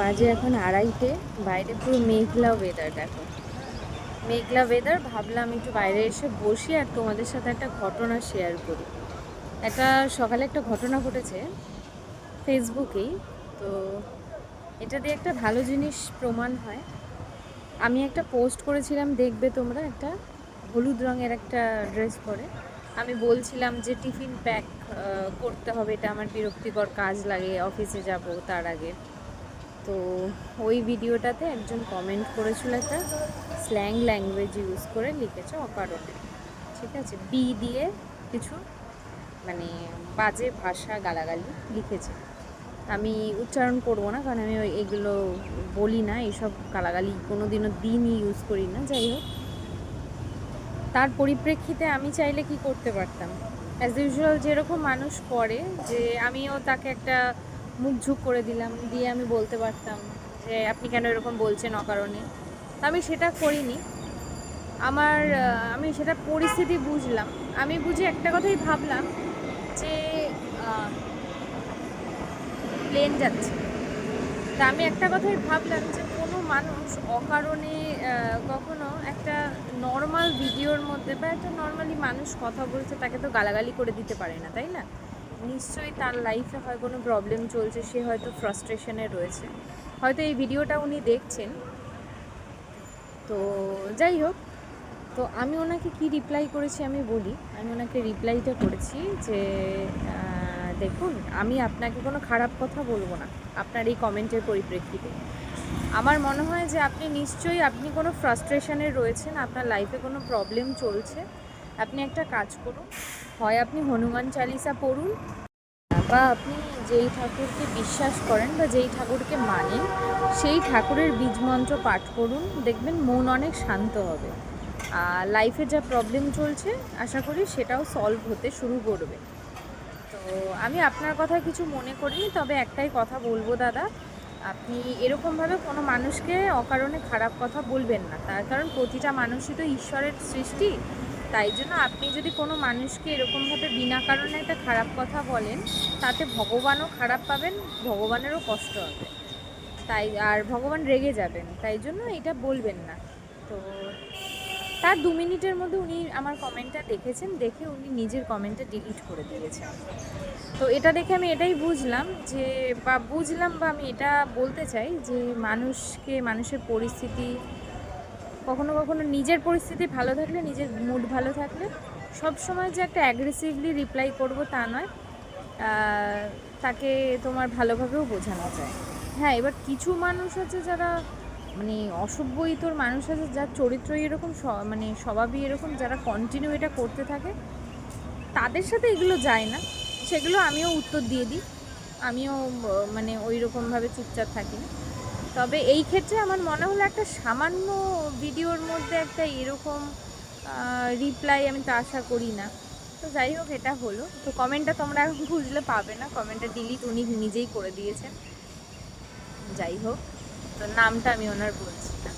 বাজে এখন আড়াইটে। বাইরে পুরো মেঘলা ওয়েদার দেখো। মেঘলা ওয়েদার ভাবলাম একটু বাইরে এসে বসি আর তোমাদের সাথে একটা ঘটনা শেয়ার করি। একটা সকালে একটা ঘটনা ঘটেছে ফেসবুকেই তো এটা দিয়ে একটা ভালো জিনিস প্রমাণ হয়। আমি একটা পোস্ট করেছিলাম, দেখবে তোমরা, একটা হলুদ রঙের একটা ড্রেস পরে। আমি বলছিলাম যে টিফিন প্যাক করতে হবে, এটা আমার বিরক্তিকর কাজ লাগে, অফিসে যাব তার আগে। তো ওই ভিডিওটাতে একজন কমেন্ট করেছিল একটা স্ল্যাং ল্যাঙ্গুয়েজ ইউজ করে লিখেছে অকারণে। ঠিক আছে? বি দিয়ে কিছু মানে বাজে ভাষা গালাগালি লিখেছে। আমি উচ্চারণ করব না, কারণ আমি এগুলো বলি না, এইসব গালাগালি কোনো দিনও দিনই ইউজ করি না, যাই হোক। তার পরিপ্রেক্ষিতে আমি চাইলে কি করতে পারতাম? অ্যাজ ইউজুয়াল যেরকম মানুষ করে যে আমিও তাকে একটা মুখ ঝুঁক করে দিলাম, দিয়ে আমি বলতে পারতাম যে আপনি কেন এরকম বলছেন অকারণে। আমি সেটা করিনি। আমার আমি সেটা পরিস্থিতি বুঝলাম। আমি বুঝে একটা কথাই ভাবলাম যে প্লেন যাচ্ছে। তা আমি একটা কথাই ভাবলাম যে কোনো মানুষ অকারণে কখনো একটা নর্মাল ভিডিওর মধ্যে বা একটা নর্মালি মানুষ কথা বলছে, তাকে তো গালাগালি করে দিতে পারে না, তাই না? নিশ্চয়ই তার লাইফে হয় কোনো প্রবলেম চলছে, সে হয়তো ফ্রাস্ট্রেশনে রয়েছে। হয়তো এই ভিডিওটা উনি দেখছেন। তো যাই হোক, তো আমি ওনাকে কি রিপ্লাই করেছি আমি বলি। আমি ওনাকে রিপ্লাইটা করেছি যে দেখুন, আমি আপনাকে কোনো খারাপ কথা বলব না। আপনার এই কমেন্টের পরিপ্রেক্ষিতে। আমার মনে হয় যে আপনি নিশ্চয়ই, আপনি কোনো ফ্রাস্ট্রেশনে রয়েছেন, আপনার লাইফে কোনো প্রবলেম চলছে। আপনি একটা কাজ করুন। হয় আপনি হনুমান চালিসা পড়ুন, বা আপনি যেই ঠাকুরকে বিশ্বাস করেন বা যেই ঠাকুরকে মানেন, সেই ঠাকুরের বীজ মন্ত্র পাঠ করুন, দেখবেন মন অনেক শান্ত হবে। আর লাইফে যা প্রবলেম চলছে, আশা করি সেটাও সলভ হতে শুরু করবে। তো আমি আপনার কথা কিছু মনে করিনি, তবে একটাই কথা বলব দাদা, আপনি এরকমভাবে কোনো মানুষকে অকারণে খারাপ কথা বলবেন না। তার কারণ প্রতিটা মানুষই তো ঈশ্বরের সৃষ্টি তাই জন্য আপনি যদি কোনো মানুষকে এরকমভাবে বিনা কারণে একটা খারাপ কথা বলেন, তাতে ভগবানও খারাপ পাবেন, ভগবানেরও কষ্ট হবে। তাই, আর ভগবান রেগে যাবেন, তাই জন্য এটা বলবেন না। তো তার দু মিনিটের মধ্যে উনি আমার কমেন্টটা দেখেছেন, দেখে উনি নিজের কমেন্টটা ডিলিট করে দিয়েছেন। তো এটা দেখে আমি এটাই বুঝলাম যে, বা বুঝলাম বা আমি এটা বলতে চাই যে, মানুষকে, মানুষের পরিস্থিতি কখনো কখনো নিজের পরিস্থিতি ভালো থাকলে, নিজের মুড ভালো থাকলে, সব সময় যে একটা অ্যাগ্রেসিভলি রিপ্লাই করব তা নয়। তাকে তোমার ভালোভাবেও বোঝানো যায়। হ্যাঁ এবার কিছু মানুষ আছে যারা মানে অসভ্যই তোর মানুষ আছে, যার চরিত্রই এরকম মানে স্বভাবই এরকম, যারা কন্টিনিউ এটা করতে থাকে, তাদের সাথে এগুলো যায় না। সেগুলো আমিও উত্তর দিয়ে দিই। আমিও মানে ওই রকমভাবে চুপচাপ থাকি না। তবে এই ক্ষেত্রে আমার মনে হলো একটা সামান্য ভিডিওর মধ্যে একটা এরকম রিপ্লাই আমি তো আশা করি না। তো যাই হোক, এটা হলো। তো কমেন্টটা তোমরা এখন বুঝলে পাবে না। কমেন্টটা ডিলিট উনি নিজেই করে দিয়েছেন। যাই হোক, তো নামটা আমি ওনার বলছি না।